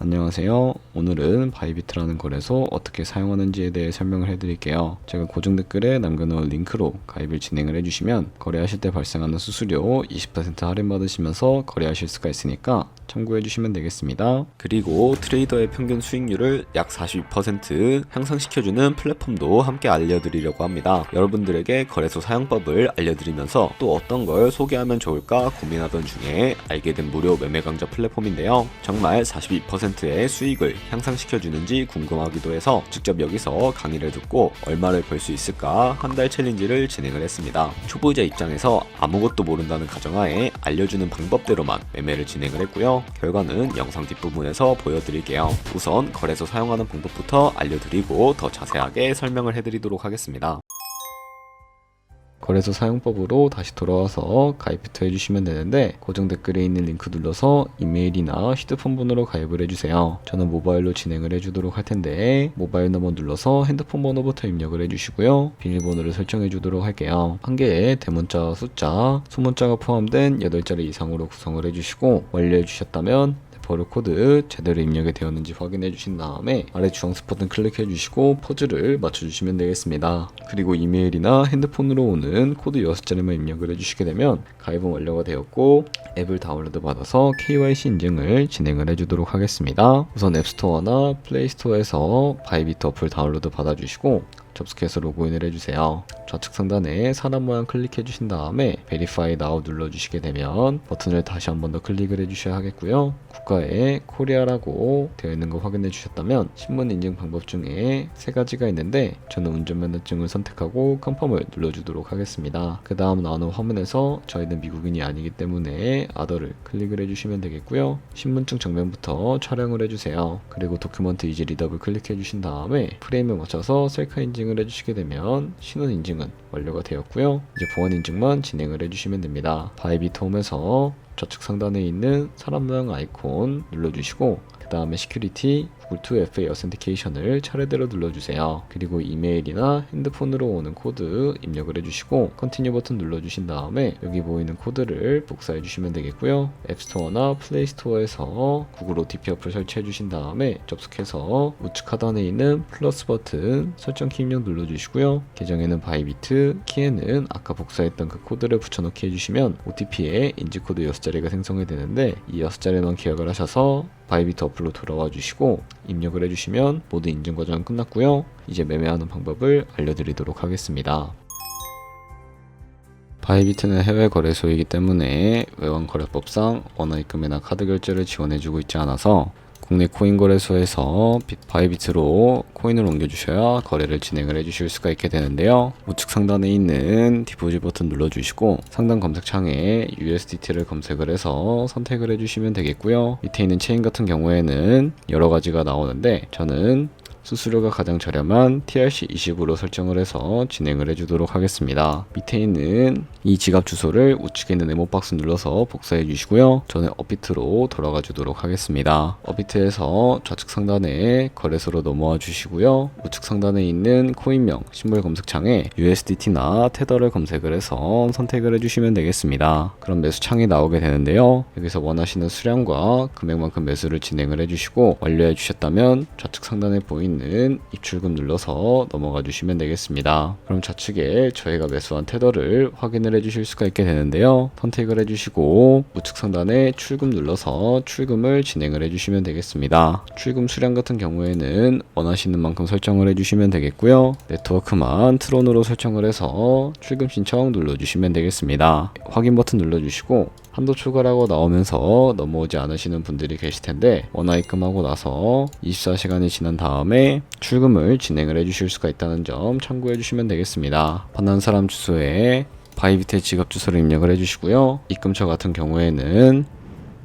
안녕하세요. 오늘은 바이비트라는 거래소 어떻게 사용하는지에 대해 설명을 해드릴게요. 제가 고정 댓글에 남겨놓은 링크로 가입을 진행을 해주시면 거래하실 때 발생하는 수수료 20% 할인 받으시면서 거래하실 수가 있으니까 참고해 주시면 되겠습니다. 그리고 트레이더의 평균 수익률을 약 42% 향상시켜주는 플랫폼도 함께 알려드리려고 합니다. 여러분들에게 거래소 사용법을 알려드리면서 또 어떤 걸 소개하면 좋을까 고민하던 중에 알게 된 무료 매매 강좌 플랫폼인데요. 정말 42%의 수익을 향상시켜주는지 궁금하기도 해서 직접 여기서 강의를 듣고 얼마를 벌 수 있을까 한 달 챌린지를 진행을 했습니다. 초보자 입장에서 아무것도 모른다는 가정하에 알려주는 방법대로만 매매를 진행을 했고요. 결과는 영상 뒷부분에서 보여드릴게요. 우선 거래소 사용하는 방법부터 알려드리고 더 자세하게 설명을 해드리도록 하겠습니다. 거래소 사용법으로 다시 돌아와서 가입부터 해주시면 되는데 고정 댓글에 있는 링크 눌러서 이메일이나 휴대폰 번호로 가입을 해주세요. 저는 모바일로 진행을 해주도록 할 텐데 모바일 넘버 눌러서 핸드폰 번호부터 입력을 해주시고요. 비밀번호를 설정해 주도록 할게요. 한 개의 대문자 숫자, 소문자가 포함된 8자리 이상으로 구성을 해주시고 완료해 주셨다면 버르 코드 제대로 입력이 되었는지 확인해 주신 다음에 아래 주황색 버튼 클릭해 주시고 퍼즐을 맞춰 주시면 되겠습니다. 그리고 이메일이나 핸드폰으로 오는 코드 6자리만 입력을 해 주시게 되면 가입은 완료가 되었고 앱을 다운로드 받아서 KYC 인증을 진행을 해 주도록 하겠습니다. 우선 앱스토어나 플레이스토어에서 바이비트 어플 다운로드 받아 주시고 접속해서 로그인을 해주세요. 좌측 상단에 사람 모양 클릭해 주신 다음에 Verify Now 눌러주시게 되면 버튼을 다시 한 번 더 클릭을 해주셔야 하겠고요. 국가에 코리아라고 되어 있는 거 확인해 주셨다면 신문 인증 방법 중에 세 가지가 있는데 저는 운전면허증을 선택하고 컨펌을 눌러주도록 하겠습니다. 그 다음 나오는 화면에서 저희는 미국인이 아니기 때문에 아더를 클릭을 해주시면 되겠고요. 신분증 정면부터 촬영을 해주세요. 그리고 도큐먼트 이지 리더블 클릭해 주신 다음에 프레임에 맞춰서 셀카 인증 을 해주시게 되면 신원 인증은 완료가 되었고요. 이제 보안 인증만 진행을 해주시면 됩니다. 바이비트 홈에서 좌측 상단에 있는 사람 모양 아이콘 눌러주시고 그 다음에 시큐리티 구글 2FA 어센티케이션을 차례대로 눌러주세요. 그리고 이메일이나 핸드폰으로 오는 코드 입력을 해주시고 컨티뉴 버튼 눌러주신 다음에 여기 보이는 코드를 복사해 주시면 되겠고요. 앱스토어나 플레이스토어에서 구글 OTP 어플 설치해 주신 다음에 접속해서 우측 하단에 있는 플러스 버튼 설정 키 입력 눌러주시고요. 계정에는 바이비트, 키에는 아까 복사했던 그 코드를 붙여넣기 해주시면 OTP에 인지코드 6자리가 생성이 되는데 이 6자리만 기억을 하셔서 바이비트 어플로 돌아와 주시고 입력을 해주시면 모든 인증 과정은 끝났고요. 이제 매매하는 방법을 알려드리도록 하겠습니다. 바이비트는 해외 거래소이기 때문에 외환 거래법상 원화 입금이나 카드 결제를 지원해주고 있지 않아서 국내 코인 거래소에서 비- 바이비트로 코인을 옮겨주셔야 거래를 진행을 해주실 수가 있게 되는데요. 우측 상단에 있는 디포지 버튼 눌러주시고 상단 검색창에 USDT를 검색을 해서 선택을 해주시면 되겠고요. 밑에 있는 체인 같은 경우에는 여러 가지가 나오는데 저는 수수료가 가장 저렴한 TRC20으로 설정을 해서 진행을 해주도록 하겠습니다. 밑에 있는 이 지갑 주소를 우측에 있는 네모 박스 눌러서 복사해 주시고요. 저는 업비트로 돌아가 주도록 하겠습니다. 업비트에서 좌측 상단에 거래소로 넘어와 주시고요. 우측 상단에 있는 코인명 신물 검색창에 USDT나 테더를 검색을 해서 선택을 해주시면 되겠습니다. 그럼 매수 창이 나오게 되는데요. 여기서 원하시는 수량과 금액만큼 매수를 진행을 해주시고 완료해 주셨다면 좌측 상단에 보이는 입출금 눌러서 넘어가 주시면 되겠습니다. 그럼 좌측에 저희가 매수한 테더를 확인을 해주실 수가 있게 되는데요. 선택을 해주시고 우측 상단에 출금 눌러서 출금을 진행을 해주시면 되겠습니다. 출금 수량 같은 경우에는 원하시는 만큼 설정을 해주시면 되겠고요. 네트워크만 트론으로 설정을 해서 출금 신청 눌러주시면 되겠습니다. 확인 버튼 눌러주시고 한도 추가라고 나오면서 넘어오지 않으시는 분들이 계실 텐데 원화 입금하고 나서 24시간이 지난 다음에 출금을 진행을 해주실 수가 있다는 점 참고해 주시면 되겠습니다. 받는 사람 주소에 바이비트의 지갑 주소를 입력을 해주시고요. 입금처 같은 경우에는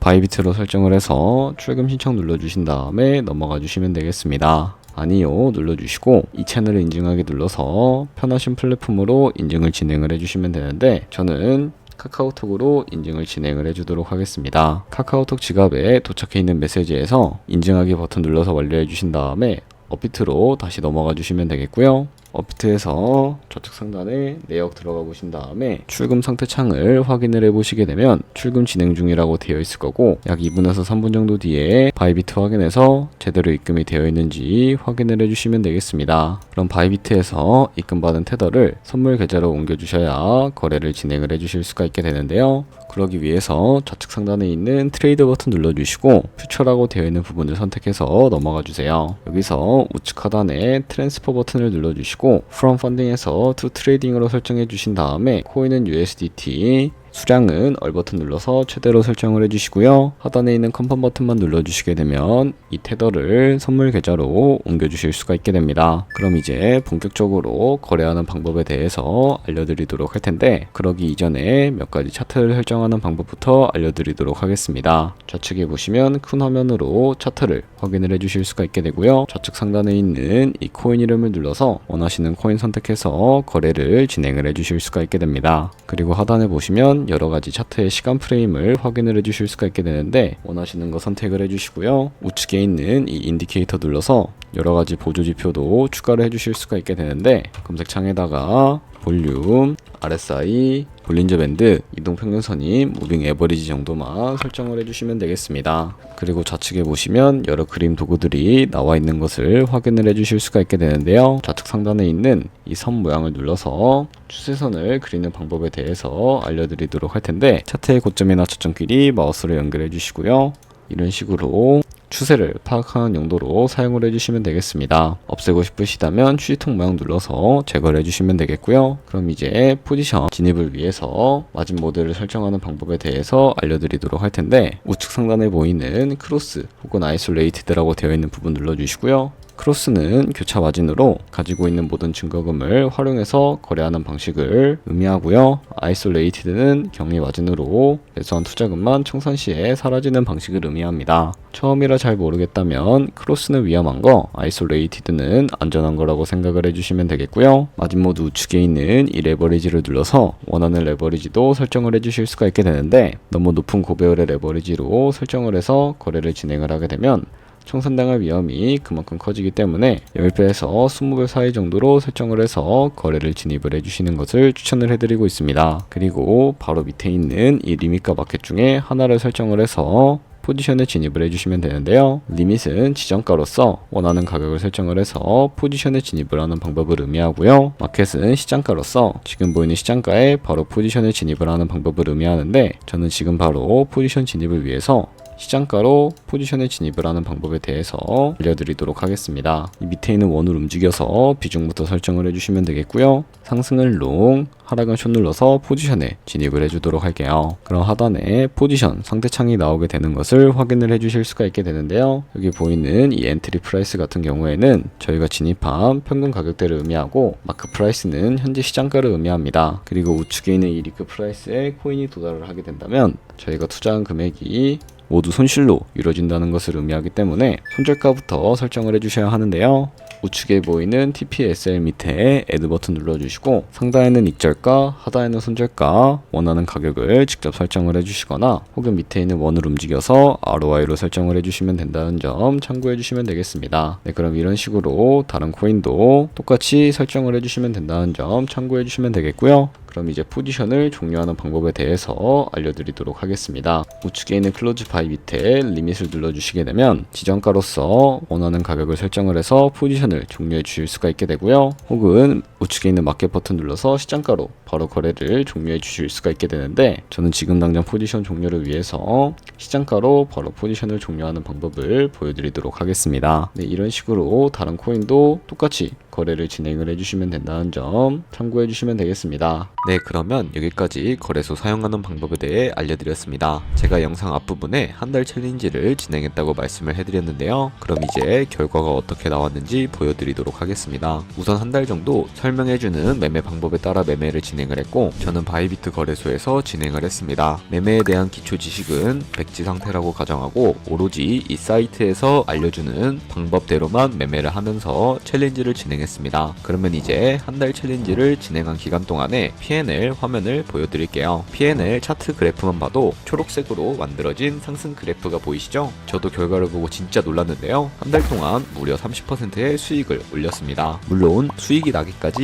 바이비트로 설정을 해서 출금 신청 눌러주신 다음에 넘어가 주시면 되겠습니다. 아니요 눌러주시고 이 채널을 인증하기 눌러서 편하신 플랫폼으로 인증을 진행을 해주시면 되는데 저는 카카오톡으로 인증을 진행을 해주도록 하겠습니다. 카카오톡 지갑에 도착해 있는 메시지에서 인증하기 버튼 눌러서 완료해 주신 다음에 업비트로 다시 넘어가 주시면 되겠고요. 업비트에서 좌측 상단에 내역 들어가 보신 다음에 출금 상태 창을 확인을 해 보시게 되면 출금 진행 중이라고 되어 있을 거고 약 2분에서 3분 정도 뒤에 바이비트 확인해서 제대로 입금이 되어 있는지 확인을 해 주시면 되겠습니다. 그럼 바이비트에서 입금받은 테더를 선물 계좌로 옮겨 주셔야 거래를 진행을 해 주실 수가 있게 되는데요. 그러기 위해서 좌측 상단에 있는 트레이드 버튼 눌러 주시고 퓨처라고 되어 있는 부분을 선택해서 넘어가 주세요. 여기서 우측 하단에 트랜스퍼 버튼을 눌러 주시 고 from funding에서 to trading으로 설정해 주신 다음에 코인은 USDT 수량은 얼 버튼 눌러서 최대로 설정을 해주시고요. 하단에 있는 컨펌 버튼만 눌러주시게 되면 이 테더를 선물 계좌로 옮겨주실 수가 있게 됩니다. 그럼 이제 본격적으로 거래하는 방법에 대해서 알려드리도록 할 텐데 그러기 이전에 몇 가지 차트를 설정하는 방법부터 알려드리도록 하겠습니다. 좌측에 보시면 큰 화면으로 차트를 확인을 해주실 수가 있게 되고요. 좌측 상단에 있는 이 코인 이름을 눌러서 원하시는 코인 선택해서 거래를 진행을 해주실 수가 있게 됩니다. 그리고 하단에 보시면 여러 가지 차트의 시간 프레임을 확인을 해주실 수가 있게 되는데 원하시는 거 선택을 해주시고요. 우측에 있는 이 인디케이터 눌러서 여러 가지 보조 지표도 추가를 해주실 수가 있게 되는데 검색창에다가 볼륨, RSI, 볼린저 밴드, 이동 평균선이 무빙 에버리지 정도만 설정을 해주시면 되겠습니다. 그리고 좌측에 보시면 여러 그림 도구들이 나와 있는 것을 확인을 해주실 수가 있게 되는데요. 좌측 상단에 있는 이 선 모양을 눌러서 추세선을 그리는 방법에 대해서 알려드리도록 할 텐데 차트의 고점이나 저점끼리 마우스로 연결해 주시고요. 이런 식으로 추세를 파악하는 용도로 사용을 해주시면 되겠습니다. 없애고 싶으시다면 휴지통 모양 눌러서 제거를 해주시면 되겠고요. 그럼 이제 포지션 진입을 위해서 마진 모드를 설정하는 방법에 대해서 알려드리도록 할 텐데 우측 상단에 보이는 크로스 혹은 아이솔레이티드라고 되어 있는 부분 눌러주시고요. 크로스는 교차 마진으로 가지고 있는 모든 증거금을 활용해서 거래하는 방식을 의미하고요. 아이솔레이티드는 경리 마진으로 매수한 투자금만 청산 시에 사라지는 방식을 의미합니다. 처음이라 잘 모르겠다면 크로스는 위험한 거, 아이솔레이티드는 안전한 거라고 생각을 해주시면 되겠고요. 마진 모드 우측에 있는 이 레버리지를 눌러서 원하는 레버리지도 설정을 해주실 수가 있게 되는데 너무 높은 고배율의 레버리지로 설정을 해서 거래를 진행을 하게 되면 청산당할 위험이 그만큼 커지기 때문에 10배에서 20배 사이 정도로 설정을 해서 거래를 진입을 해주시는 것을 추천을 해드리고 있습니다. 그리고 바로 밑에 있는 이 리밋과 마켓 중에 하나를 설정을 해서 포지션에 진입을 해주시면 되는데요. 리밋은 지정가로서 원하는 가격을 설정을 해서 포지션에 진입을 하는 방법을 의미하고요. 마켓은 시장가로서 지금 보이는 시장가에 바로 포지션에 진입을 하는 방법을 의미하는데 저는 지금 바로 포지션 진입을 위해서 시장가로 포지션에 진입을 하는 방법에 대해서 알려드리도록 하겠습니다. 이 밑에 있는 원을 움직여서 비중부터 설정을 해주시면 되겠고요. 상승을 롱, 하락은 숏 눌러서 포지션에 진입을 해주도록 할게요. 그럼 하단에 포지션 상대창이 나오게 되는 것을 확인을 해주실 수가 있게 되는데요. 여기 보이는 이 엔트리 프라이스 같은 경우에는 저희가 진입한 평균 가격대를 의미하고 마크 프라이스는 현재 시장가를 의미합니다. 그리고 우측에 있는 이 리크 프라이스에 코인이 도달을 하게 된다면 저희가 투자한 금액이 모두 손실로 이루어진다는 것을 의미하기 때문에 손절가부터 설정을 해주셔야 하는데요. 우측에 보이는 TPSL 밑에 애드 버튼 눌러주시고 상단에는 익절가, 하단에는 손절가 원하는 가격을 직접 설정을 해주시거나 혹은 밑에 있는 원을 움직여서 ROI로 설정을 해주시면 된다는 점 참고해 주시면 되겠습니다. 네, 그럼 이런 식으로 다른 코인도 똑같이 설정을 해주시면 된다는 점 참고해 주시면 되겠고요. 그럼 이제 포지션을 종료하는 방법에 대해서 알려드리도록 하겠습니다. 우측에 있는 클로즈 바이 밑에 리밋을 눌러주시게 되면 지정가로서 원하는 가격을 설정을 해서 포지션을 종료해 주실 수가 있게 되고요. 혹은 우측에 있는 마켓 버튼 눌러서 시장가로 바로 거래를 종료해 주실 수가 있게 되는데 저는 지금 당장 포지션 종료를 위해서 시장가로 바로 포지션을 종료하는 방법을 보여드리도록 하겠습니다. 네, 이런 식으로 다른 코인도 똑같이 거래를 진행을 해주시면 된다는 점 참고해 주시면 되겠습니다. 네, 그러면 여기까지 거래소 사용하는 방법에 대해 알려드렸습니다. 제가 영상 앞부분에 한 달 챌린지를 진행했다고 말씀을 해드렸는데요. 그럼 이제 결과가 어떻게 나왔는지 보여드리도록 하겠습니다. 우선 한 달 정도 설명 설명해주는 매매 방법에 따라 매매를 진행을 했고 저는 바이비트 거래소에서 진행을 했습니다. 매매에 대한 기초 지식은 백지 상태라고 가정하고 오로지 이 사이트에서 알려주는 방법대로만 매매를 하면서 챌린지를 진행했습니다. 그러면 이제 한 달 챌린지를 진행한 기간 동안에 P&L 화면을 보여드릴게요. P&L 차트 그래프만 봐도 초록색으로 만들어진 상승 그래프가 보이시죠? 저도 결과를 보고 진짜 놀랐는데요. 한 달 동안 무려 30%의 수익을 올렸습니다. 물론 수익이 나기까지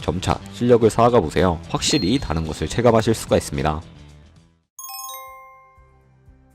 점차 실력을 쌓아가 보세요. 확실히 다른 것을 체감하실 수가 있습니다.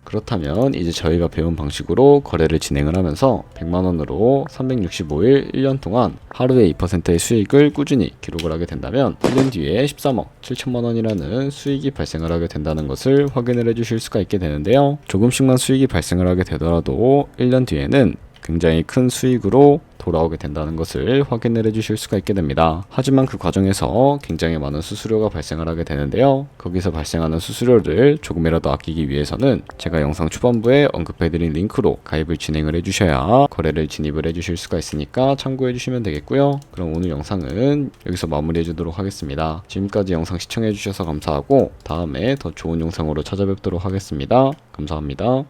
그렇다면 이제 저희가 배운 방식으로 거래를 진행을 하면서 100만원으로 365일 1년 동안 하루에 2%의 수익을 꾸준히 기록을 하게 된다면 1년 뒤에 13억 7천만원이라는 수익이 발생을 하게 된다는 것을 확인을 해주실 수가 있게 되는데요. 조금씩만 수익이 발생을 하게 되더라도 1년 뒤에는 굉장히 큰 수익으로 돌아오게 된다는 것을 확인을 해주실 수가 있게 됩니다. 하지만 그 과정에서 굉장히 많은 수수료가 발생을 하게 되는데요. 거기서 발생하는 수수료를 조금이라도 아끼기 위해서는 제가 영상 초반부에 언급해드린 링크로 가입을 진행을 해주셔야 거래를 진입을 해주실 수가 있으니까 참고해주시면 되겠고요. 그럼 오늘 영상은 여기서 마무리해주도록 하겠습니다. 지금까지 영상 시청해주셔서 감사하고 다음에 더 좋은 영상으로 찾아뵙도록 하겠습니다. 감사합니다.